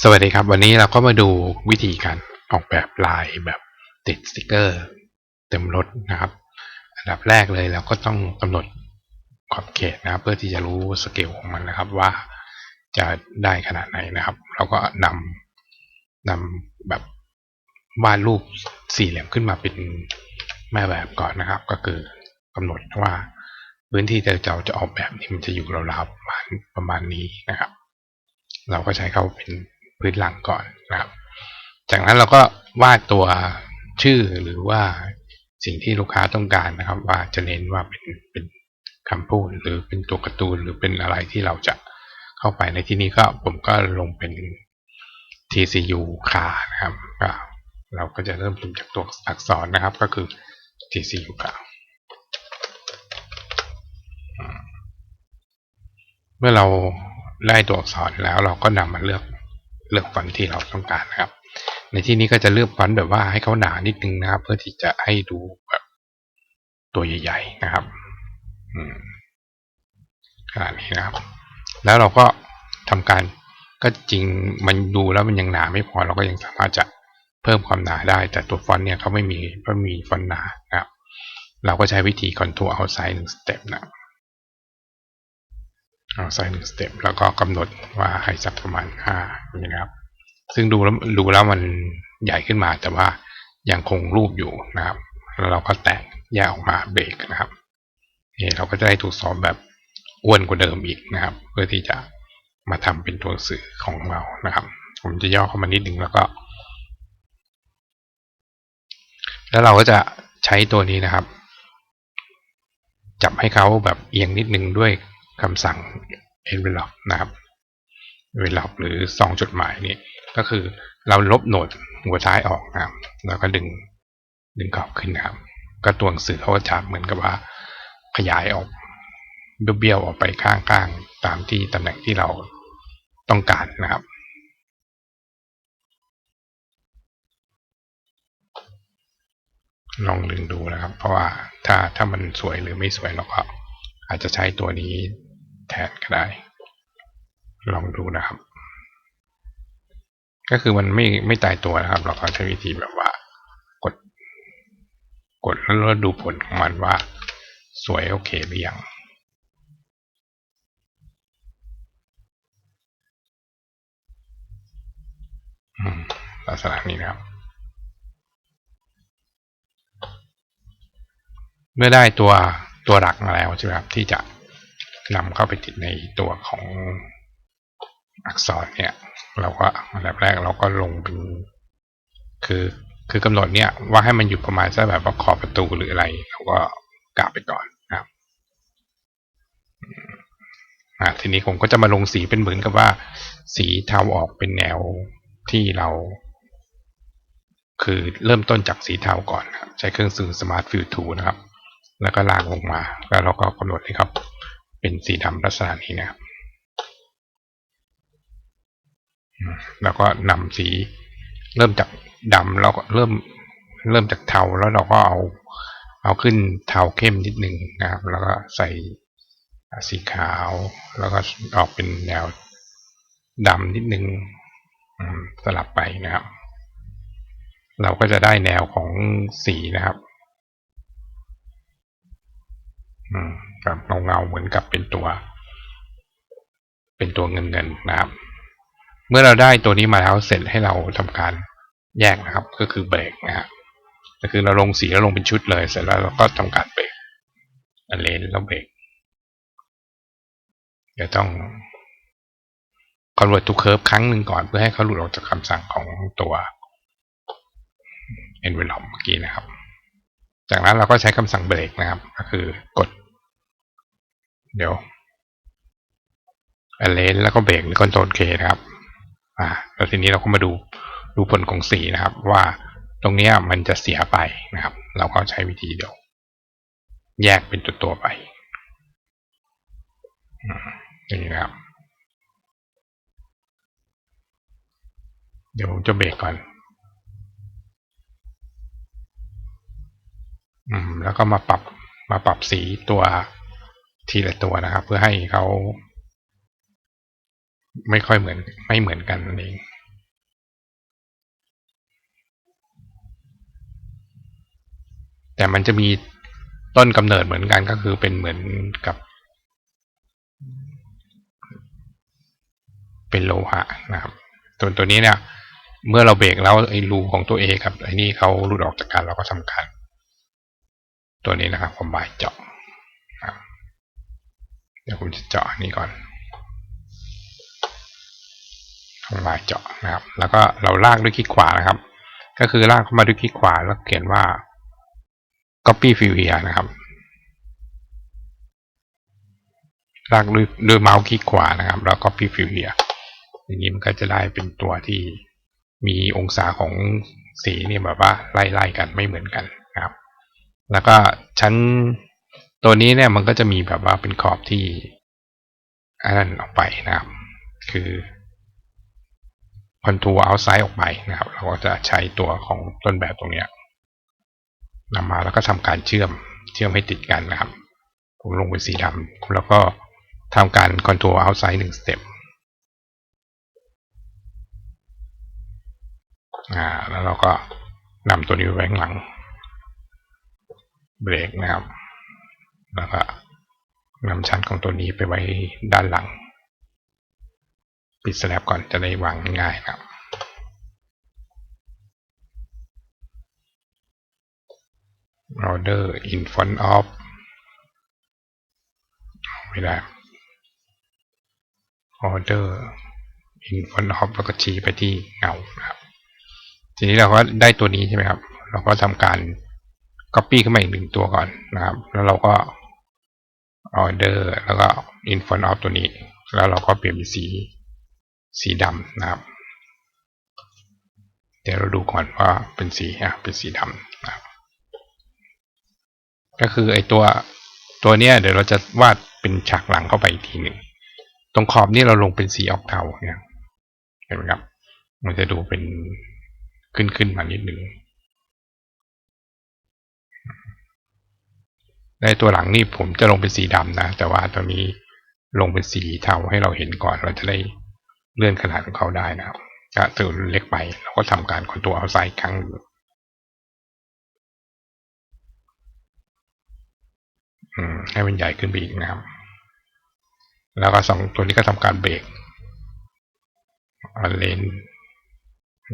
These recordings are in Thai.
สวัสดีครับ วันนี้เราก็มาดูวิธีการออกแบบลายแบบติดสติกเกอร์ เต็มรถนะครับ อันดับแรกเลยเราก็ต้องกำหนดขอบเขตนะครับ เพื่อที่จะรู้สเกลของมันนะครับว่าจะได้ขนาดไหนนะครับ เราก็นำนำแบบวาดรูปสี่เหลี่ยมขึ้นมาเป็นแม่แบบก่อนนะครับ ก็คือกำหนดว่าพื้นที่ที่เราจะออกแบบนี้มันจะอยู่ราวๆประมาณประมาณนี้นะครับ เราก็ใช้เขาเป็น พื้นหลังก่อนนะครับ จากนั้นเราก็วาดตัวชื่อหรือว่าสิ่งที่ลูกค้าต้องการนะครับ ว่าจะเน้นว่าเป็นเป็นคำพูดหรือเป็นตัวการ์ตูนหรือเป็นอะไรที่เราจะเข้าไปในที่นี้ก็ผมก็ลงเป็น TCU คานะครับก็เราก็จะเริ่มต้นจากตัวอักษรนะครับ ก็คือ TCU คาเมื่อเราได้ตัวอักษรแล้วเราก็นำมาเลือก เลือกฟอนต์ที่เราต้องการนะครับ ในที่นี้ก็จะเลือกฟอนต์แบบว่าให้เขาหนานิดนึงนะครับ เพื่อที่จะให้ดูแบบตัวใหญ่ ๆนะครับอืมขนาดนี้นะครับ แล้วเราก็ทำการก็จริงมันดูแล้วมันยังหนาไม่พอเราก็ยังสามารถจะเพิ่มความหนาได้ แต่ตัวฟอนต์เนี่ยเขาไม่มีไม่มีฟอนต์หนานะครับ เราก็ใช้วิธีคอนโทรลเอาไซน์หนึ่งสเต็ปนะ เอาไซน์หนึ่งสเต็ปแล้วก็กำหนดว่าให้สักประมาณห้านี้นะครับ ซึ่งดูแล้วดูแล้วมันใหญ่ขึ้นมาแต่ว่ายังคงรูปอยู่นะครับแล้วเราก็แตกแยกออกมาเบรกนะครับนี่เราก็จะได้ถูกสอบแบบอ้วนกว่าเดิมอีกนะครับ เพื่อที่จะมาทำเป็นตัวสื่อของเรานะครับ ผมจะย่อเข้ามานิดนึงแล้วก็ แล้วเราก็จะใช้ตัวนี้นะครับ จับให้เขาแบบเอียงนิดนึงด้วย คำสั่ง envelope นะครับ envelope หรือซองจดหมายนี่ก็คือเราลบโหนดหัวท้ายออกนะครับ แล้วก็ดึงดึงขอบขึ้นนะครับ ก็ตัวหนังสือเขาก็จะเหมือนกับว่าขยายออกเบี้ยวๆออกไปข้างๆ ตามที่ตำแหน่งที่เราต้องการนะครับลองดึงดูนะครับ เพราะว่าถ้าถ้ามันสวยหรือไม่สวยเราก็อาจจะใช้ตัวนี้ แทนก็ได้ ลองดูนะครับ ก็คือมันไม่ไม่ตายตัวนะครับ เราก็ใช้วิธีแบบว่า กด กดแล้วเราดูผลของมันว่า สวยโอเคหรือยังลักษณะนี้นะครับ เมื่อได้ตัวตัวหลักมาแล้วใช่ไหมครับที่จะ นำเข้าไปติดในตัวของอักษรเนี่ย เราก็อันดับแรกเราก็ลงเป็นคือคือกำหนดเนี่ยว่าให้มันอยู่ประมาณสักแบบว่าขอบประตูหรืออะไรเราก็กาบไปก่อนนะครับอ่าทีนี้ผมก็จะมาลงสีเป็นเหมือนกับว่า สีเทาออกเป็นแนวที่เรา คือเริ่มต้นจากสีเทาก่อนครับใช้เครื่องสื่อ Smart Fill Tool นะครับ แล้วก็ลากลงมา แล้วเราก็กำหนดให้ครับ เป็นสีดำลักษณะนี้นะครับแล้วก็นำสีเริ่มจากดำเราก็เริ่มเริ่มจากเทาแล้วเราก็เอาเอาขึ้นเทาเข้มนิดหนึ่งนะครับ แล้วก็ใส่สีขาว แล้วก็ออกเป็นแนวดำนิดนึงสลับไปนะครับ เราก็จะได้แนวของสีนะครับ แบบเงาเงาเหมือนกับเป็นตัว เป็นตัวเงินเงินนะครับ เมื่อเราได้ตัวนี้มาแล้วเสร็จให้เราทำการแยกนะครับ ก็คือเบรกนะครับก็คือเราลงสีแล้วลงเป็นชุดเลย เสร็จแล้วเราก็ทำการเบรกเลนแล้วเบรกเดี๋ยวต้อง convert to curve ครั้งหนึ่งก่อนเพื่อให้เขาหลุดออกจากคำสั่งของตัว envelope เมื่อกี้นะครับ จากนั้นเราก็ใช้คำสั่งเบรกนะครับ ก็คือกด เดี๋ยว a l นแล้วก็เบรกหรือ control K นะครับ อ่า แล้วทีนี้เราก็มาดูดูผลของสีนะครับ ว่าตรงนี้มันจะเสียไปนะครับ เราก็ใช้วิธีเดียว แยกเป็นตัวตัวไปอย่างนี้นะครับ เดี๋ยวจะเบรกก่อน อืม แล้วก็มาปรับมาปรับสีตัว ทีละตัวนะครับ เพื่อให้เขาไม่ค่อยเหมือน ไม่เหมือนกันนั่นเองแต่มันจะมีต้นกำเนิดเหมือนกันก็คือเป็นเหมือนกับ เป็นโลหะนะครับตัวตัวนี้เนี่ย เมื่อเราเบรกแล้วไอ้รูของตัวเอครับไอ้นี่เขาหลุดออกจากกันเราก็สำคัญ ตัวนี้นะครับความหมายเจาะ เดี๋ยวผมจะเจาะนนี้ก่อนทำลายเจาะนะครับ แล้วก็เราลากด้วยคลิกขวานะครับ ก็คือลากเข้ามาด้วยคลิกขวาแล้วเขียนว่า copy fill here นะครับ ลากด้วยด้วยเมาส์คลิกขวานะครับ แล้ว copy fill here อย่างนี้มันก็จะได้เป็นตัวที่มีองศาของสีเนี่ยแบบว่าไล่ๆกันไม่เหมือนกันนะครับ แล้วก็ชั้น ตัวนี้เนี่ยมันก็จะมีแบบว่าเป็นขอบที่อันนั้นออกไปนะครับ คือคอนทัวร์เอาไซด์ออกไปนะครับ เราก็จะใช้ตัวของต้นแบบตรงเนี้ยนำมาแล้วก็ทำการเชื่อมเชื่อมให้ติดกันนะครับ ผมลงเป็นสีดำแล้วก็ทำการคอนทัวร์เอาไซด์หนึ่งสเต็ปอ่าแล้วเราก็นำตัวนี้ไว้ข้างหลังเบรกนะครับ แล้วก็นำชั้นของตัวนี้ไปไว้ด้านหลัง ปิดสแลบก่อนจะได้วางง่ายครับ order in front of ไม่ได้ order in front of แล้วก็ชี้ไปที่เงาครับ ทีนี้เราก็ได้ตัวนี้ใช่ไหมครับ เราก็ทำการ copy ขึ้นมาอีกหนึ่งตัวก่อนนะครับ แล้วเราก็ order แล้วก็ in front of ตัวนี้ แล้วเราก็เปลี่ยนเป็นสี สีดำนะครับ เดี๋ยวเราดูก่อนว่าเป็นสีอะเป็นสีดำนะครับ ก็คือไอตัวตัวเนี้ยเดี๋ยวเราจะวาดเป็นฉากหลังเข้าไปอีกทีหนึ่ง ตรงขอบนี่เราลงเป็นสีออกเทาเนี่ย เห็นไหมครับ มันจะดูเป็นขึ้นขึ้นมานิดหนึ่ง ในตัวหลังนี่ผมจะลงเป็นสีดำนะ แต่ว่าตัวนี้ลงเป็นสีเทาให้เราเห็นก่อนเราจะได้เลื่อนขนาดของเขาได้นะครับถ้าตัวเล็กไปเราก็ทำการคอนตัวเอาไซด์ครั้งหนึ่งให้มันใหญ่ขึ้นไปอีกนะครับ แล้วก็สองตัวนี้ก็ทำการเบรกเลน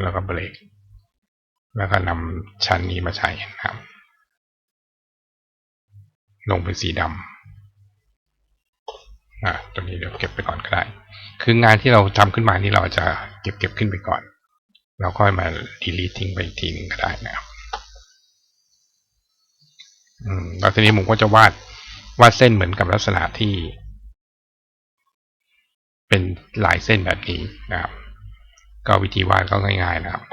แล้วก็เบรกแล้วก็นำชั้นนี้มาใช้นะครับ ลงเป็นสีดำอะตัวนี้เดี๋ยวเก็บไปก่อนก็ได้ คืองานที่เราทำขึ้นมานี่เราจะเก็บเก็บขึ้นไปก่อน เราค่อยมา delete ทิ้งไปอีกทีนึงก็ได้นะครับอืมแล้วทีนี้ผมก็จะวาดวาดเส้นเหมือนกับลักษณะที่ เป็นลายเส้นแบบนี้นะครับ ก็วิธีวาดก็ง่าย ๆนะครับ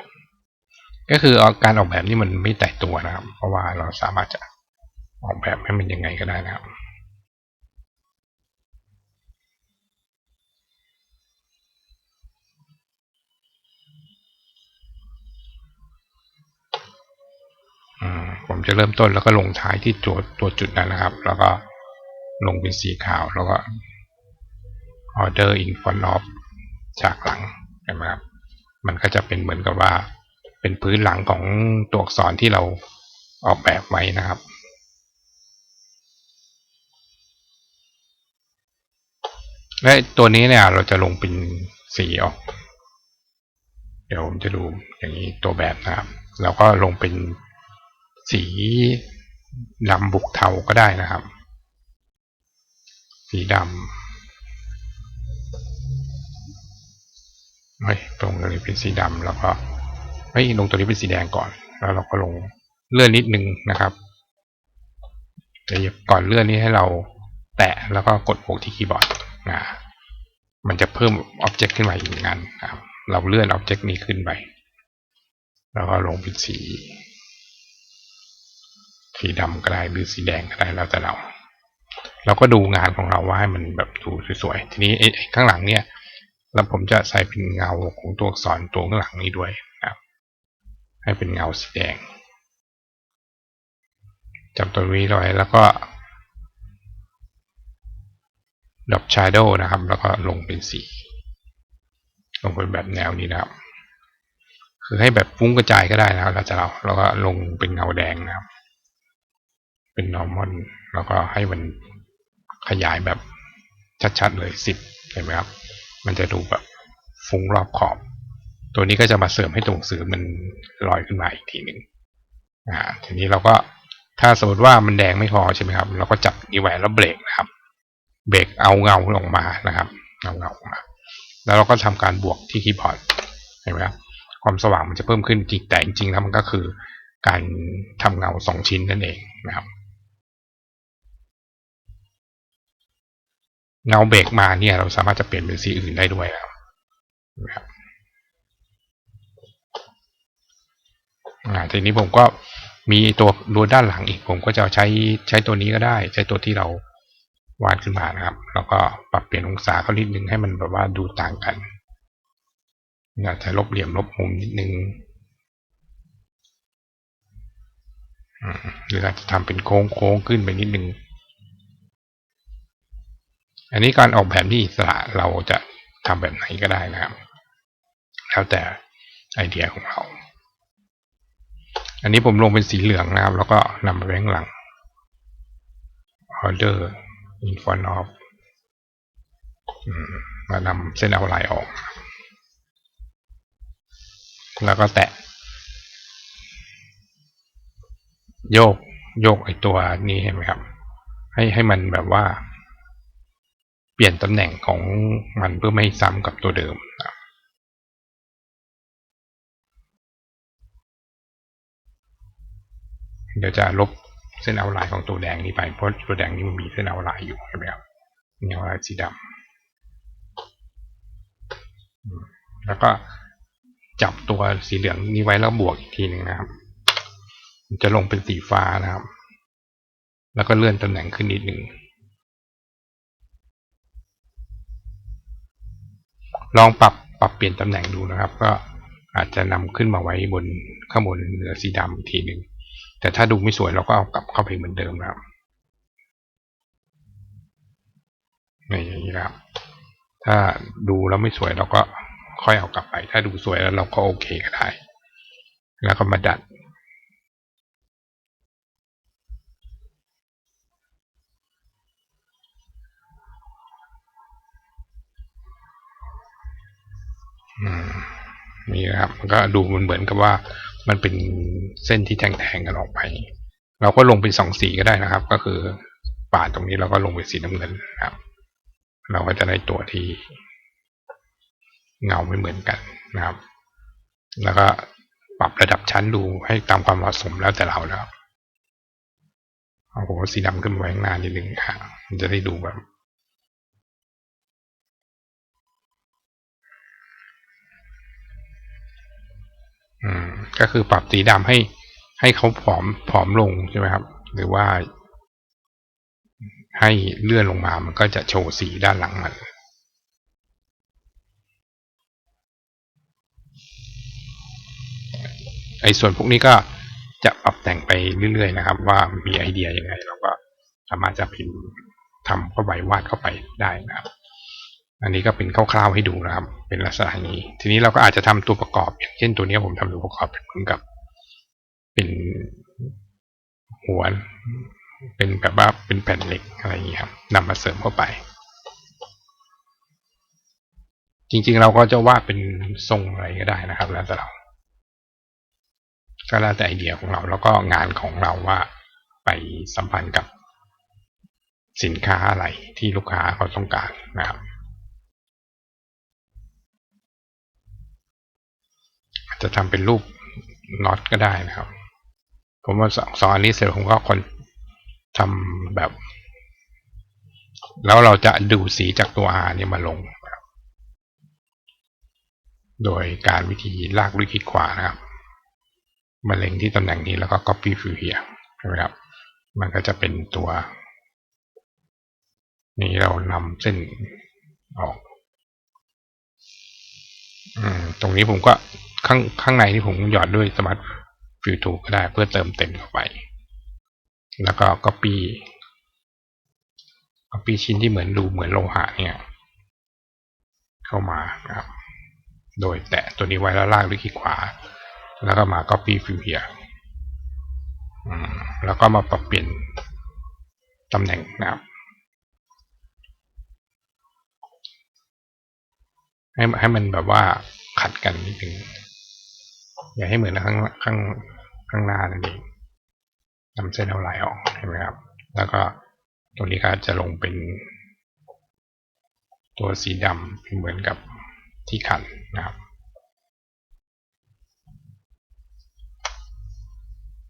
ก็คือการออกแบบนี่มันไม่แตกตัวนะครับ เพราะว่าเราสามารถจะ ออกแบบให้มันยังไงก็ได้นะครับผมจะเริ่มต้นแล้วก็ลงท้ายที่ตัวตัวจุดนั้นนะครับ แล้วก็ลงเป็นสีขาวแล้วก็ order in front of ฉากหลังใช่ไหมครับ มันก็จะเป็นเหมือนกับว่า เป็นพื้นหลังของตัวอักษรที่เราออกแบบไว้นะครับ และตัวนี้เนี่ยเราจะลงเป็นสีออก เดี๋ยวผมจะดูอย่างนี้ตัวแบบนะครับแล้วก็ลงเป็นสีดำบุกเทาก็ได้นะครับ สีดำเฮ้ยตรงนี้เป็นสีดำแล้วก็เฮ้ยลงตัวนี้เป็นสีแดงก่อน แล้วเราก็ลงเลื่อนนิดนึงนะครับแต่ก่อนเลื่อนนี้ให้เราแตะแล้วก็กดโบกที่คีย์บอร์ด นะมันจะเพิ่มอ็อบเจกต์ขึ้นมาอีกงานนะครับเราเลื่อนอ็อบเจกต์นี้ขึ้นไป แล้วก็ลงเป็นสี สีดำก็ได้หรือสีแดงก็ได้แล้วแต่เรา เราก็ดูงานของเราว่าให้มันแบบดูสวยๆ ทีนี้ไอ้ข้างหลังเนี่ย แล้วผมจะใส่เป็นเงาของตัวอักษรตัวข้างหลังนี้ด้วยนะครับ ให้เป็นเงาสีแดงจับตัวนี้ไว้แล้วก็ ดับชาร์โดนะครับ แล้วก็ลงเป็นสี ลงเป็นแบบแนวนี้นะครับ คือให้แบบฟุ้งกระจายก็ได้นะครับแล้วจะเราแล้วก็ลงเป็นเงาแดงนะครับ เป็น normal แล้วก็ให้มันขยายแบบชัดๆเลยสิบเห็นไหมครับ มันจะดูแบบฟุ้งรอบขอบ ตัวนี้ก็จะมาเสริมให้ตัวหนังสือมันลอยขึ้นมาอีกทีหนึ่งอ่า ทีนี้เราก็ถ้าสมมติว่ามันแดงไม่พอใช่ไหมครับ เราก็จับนี้ไว้แล้วเบรกนะครับ เบรกเอาเงาลงมานะครับเอาเงาลงมา แล้วเราก็ทำการบวกที่คีย์บอร์ดเห็นไหมครับความสว่างมันจะเพิ่มขึ้นจริงแต่จริงๆแล้วมันก็คือการทำเงาสองชิ้นนั่นเองนะครับเงาเบรกมาเนี่ยเราสามารถจะเปลี่ยนเป็นสีอื่นได้ด้วยนะครับทีนี้ผมก็มีตัวดูด้านหลังอีกผมก็จะใช้ใช้ตัวนี้ก็ได้ ใช้ตัวที่เรา วาดขึ้นมานะครับ แล้วก็ปรับเปลี่ยนองศาเขานิดนึงให้มันแบบว่าดูต่างกันอาจจะลบเหลี่ยมลบมุมนิดนึงหรืออาจจะทำเป็นโค้งโค้งขึ้นไปนิดนึง อันนี้การออกแบบที่อิสระเราจะทำแบบไหนก็ได้นะครับ แล้วแต่ไอเดียของเรา อันนี้ผมลงเป็นสีเหลืองนะครับ แล้วก็นำไปแบงหลัง order in front of มานำเส้นเอาลน์ออก แล้วก็แตะ โยกโยกไอตัวนี้เห็นไหมครับ ให้ให้มันแบบว่า เปลี่ยนตำแหน่งของมันเพื่อไม่ซ้ำกับตัวเดิมนะเดี๋ยวจะลบ เส้นเอาลน์ของตัวแดงนี้ไป เพราะตัวแดงนี้มันมีเส้นเอาลน์อยู่ใช่ไหมครับมีเอาลน์สีดำแล้วก็จับตัวสีเหลืองนี้ไว้แล้วบวกอีกทีหนึ่งนะครับ จะลงเป็นสีฟ้านะครับ แล้วก็เลื่อนตำแหน่งขึ้นนิดหนึ่งลองปรับปรับเปลี่ยนตำแหน่งดูนะครับ ก็อาจจะนำขึ้นมาไว้บนข้างบนเหนือสีดำทีหนึ่ง แต่ถ้าดูไม่สวยเราก็เอากลับเข้าไปเหมือนเดิมนะครับนี่อย่างนี้ครับ ถ้าดูแล้วไม่สวยเราก็ค่อยเอากลับไป ถ้าดูสวยแล้วเราก็โอเคก็ได้ แล้วก็มาดัดอืมนี่นะครับมันก็ดูมันเหมือนกับว่า มันเป็นเส้นที่แทงๆกันออกไป เราก็ลงเป็นสองสีก็ได้นะครับ ก็คือปาดตรงนี้เราก็ลงเป็นสีน้ำเงินนะครับ เราก็จะได้ตัวที่เงาไม่เหมือนกันนะครับ แล้วก็ปรับระดับชั้นดูให้ตามความเหมาะสมแล้วแต่เราแล้วเอาผมสีดำขึ้นไว้ข้างหน้านิดนึงครับมันจะได้ดูแบบ ก็คือปรับสีดำให้ให้เขาผอมผอมลงใช่ไหมครับ หรือว่า ให้เลื่อนลงมามันก็จะโชว์สีด้านหลังมันไอ้ส่วนพวกนี้ก็จะปรับแต่งไปเรื่อยๆนะครับ ว่ามีไอเดียยังไงเราก็สามารถจะพิมพ์ทำเข้าไปวาดเข้าไปได้นะครับ อันนี้ก็เป็นคร่าวๆให้ดูนะครับ เป็นลักษณะนี้ ทีนี้เราก็อาจจะทำตัวประกอบ อย่างเช่นตัวนี้ผมทำตัวประกอบเป็นเหมือนกับ เป็นหัวเป็นแบบว่าเป็นแผ่นเหล็กอะไรอย่างนี้ครับนำมาเสริมเข้าไป จริงๆเราก็จะวาดเป็นทรงอะไรก็ได้นะครับ แล้วแต่เราก็แล้วแต่ไอเดียของเรา แล้วก็งานของเราว่าไปสัมพันธ์กับสินค้าอะไรที่ลูกค้าเขาต้องการนะครับ จะทำเป็นรูปน็อตก็ได้นะครับ ผมว่าสองอันนี้เสร็จผมก็คนทำแบบ แล้วเราจะดูสีจากตัว R เนี่ยมาลงโดยการวิธีลากด้วยคลิกขวานะครับ มาเล็งที่ตำแหน่งนี้แล้วก็ copy view here ใช่ไหมครับ มันก็จะเป็นตัว นี้เรานำเส้นออกอตรงนี้ผมก็ ข้างข้างในที่ผมหยอดด้วยสมาร์ทฟิลทูก็ได้เพื่อเติมเต็มเข้าไป แล้วก็ copy copy ชิ้นที่เหมือนดูเหมือนโลหะเนี่ย เข้ามาครับ โดยแตะตัวนี้ไว้แล้วลากด้วยคลิกขวา แล้วก็มา copy view here แล้วก็มาปรับเปลี่ยนตำแหน่งนะครับ ให้ให้มันแบบว่าขัดกันนิดนึง อย่าให้เหมือนข้างข้างข้างหน้านั่นเองนำเส้นเอาลายออกเห็นไหมครับ แล้วก็ตรงนี้ก็จะลงเป็น ตัวสีดำเหมือนกับที่ขันนะครับ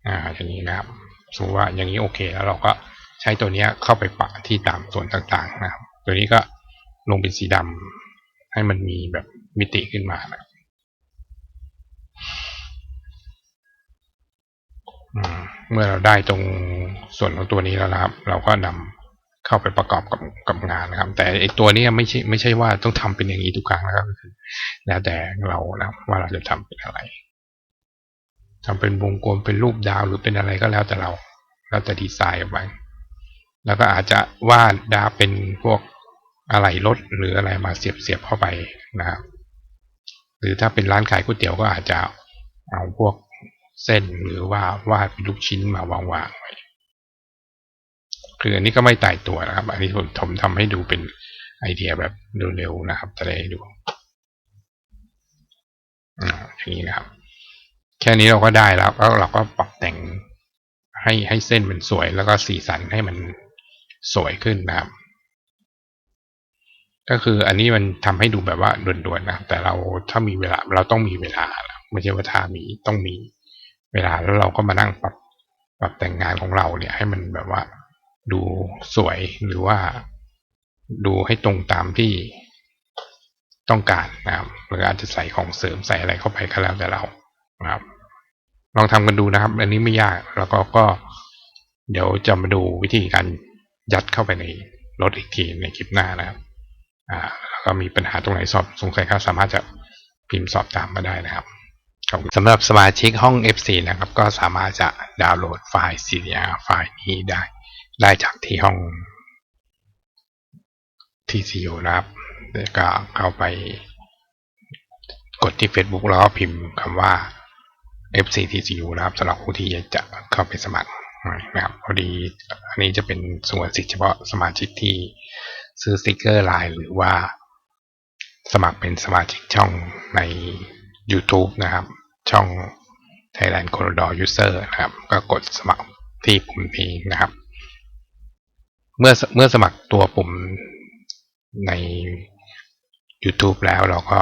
อ่าอย่างนี้นะครับสมมติว่าอย่างนี้โอเคแล้วเราก็ใช้ตัวนี้เข้าไปปะที่ตามส่วนต่างๆนะครับ ตัวนี้ก็ลงเป็นสีดำให้มันมีแบบมิติขึ้นมานะ เมื่อเราได้ตรงส่วนของตัวนี้แล้วนะครับ เราก็นำเข้าไปประกอบกับกับงานนะครับ แต่ไอตัวนี้ไม่ใช่ไม่ใช่ว่าต้องทำเป็นอย่างนี้ทุกครั้งนะครับแล้วแต่เรานะว่าเราจะทำเป็นอะไรทำเป็นวงกลมเป็นรูปดาวหรือเป็นอะไรก็แล้วแต่เราเราจะดีไซน์ออกไปแล้วก็อาจจะวาดดาวเป็นพวกอะไรรถหรืออะไรมาเสียบเสียบเข้าไปนะครับ หรือถ้าเป็นร้านขายก๋วยเตี๋ยวก็อาจจะเอาพวก เส้นหรือว่าวาดเป็นลูกชิ้นมาวางวางไว้คืออันนี้ก็ไม่ตายตัวนะครับ อันนี้ผมผมทำให้ดูเป็นไอเดียแบบเร็วๆนะครับจะได้ดูอย่างนี้นะครับ แค่นี้เราก็ได้แล้วแล้วเราก็ปรับแต่งให้ให้เส้นมันสวย แล้วก็สีสันให้มันสวยขึ้นนะครับ ก็คืออันนี้มันทำให้ดูแบบว่าด่วนๆนะแต่เราถ้ามีเวลาเราต้องมีเวลาไม่ใช่ว่าถ้ามีต้องมี เวลาแล้วเราก็มานั่งปรับปรับแต่งงานของเราเนี่ย ให้มันแบบว่าดูสวยหรือว่าดูให้ตรงตามที่ต้องการนะครับหรืออาจจะใส่ของเสริมใส่อะไรเข้าไปก็แล้วแต่เรานะครับ ลองทำกันดูนะครับ อันนี้ไม่ยากแล้วก็ก็ เดี๋ยวจะมาดูวิธีการยัดเข้าไปในรถอีกทีในคลิปหน้านะครับ อ่า แล้วก็มีปัญหาตรงไหนสอบสงสัยก็สามารถจะพิมพ์สอบตามมาได้นะครับ สำหรับสมาชิกห้อง F4 นะครับ ก็สามารถจะดาวน์โหลดไฟล์ CDR ไฟล์นี้ได้ ได้จากที่ห้อง TCU นะครับแล้วก็เข้าไปกดที่ Facebook แล้วก็พิมพ์คำว่า FCTCU นะครับสำหรับผู้ที่จะเข้าไปสมัครนะครับพอดีอันนี้จะเป็นส่วนสิทธิเฉพาะสมาชิกที่ซื้อสติกเกอร์ไลน์หรือว่าสมัครเป็นสมาชิกช่องใน YouTube นะครับ ช่อง Thailand Corridor User นะครับ ก็กดสมัครที่ปุ่มนี้นะครับ เมื่อเมื่อสมัครตัวปุ่มใน YouTube แล้วเราก็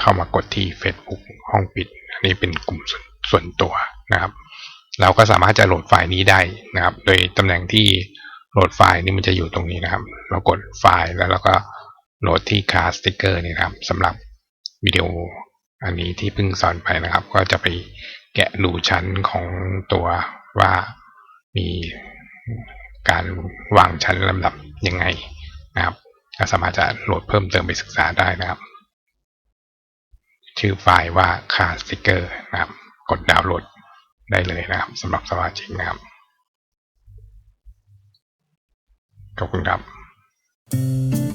เข้ามากดที่ Facebook ห้องปิด อันนี้เป็นกลุ่มส่วนตัวนะครับ เราก็สามารถจะโหลดไฟล์นี้ได้นะครับ โดยตำแหน่งที่โหลดไฟล์นี้มันจะอยู่ตรงนี้นะครับ เรากดไฟล์แล้วเราก็โหลดที่คาสติกเกอร์นี่ครับสำหรับวิดีโอ อันนี้ที่เพิ่งสอนไปนะครับ ก็จะไปแกะดูชั้นของตัวว่ามีการวางชั้นลำดับยังไงนะครับก็สามารถจะโหลดเพิ่มเติมไปศึกษาได้นะครับ ชื่อไฟล์ว่าคาสติกเกอร์นะครับ กดดาวน์โหลดได้เลยนะครับสำหรับสมาชิกนะครับขอบคุณครับ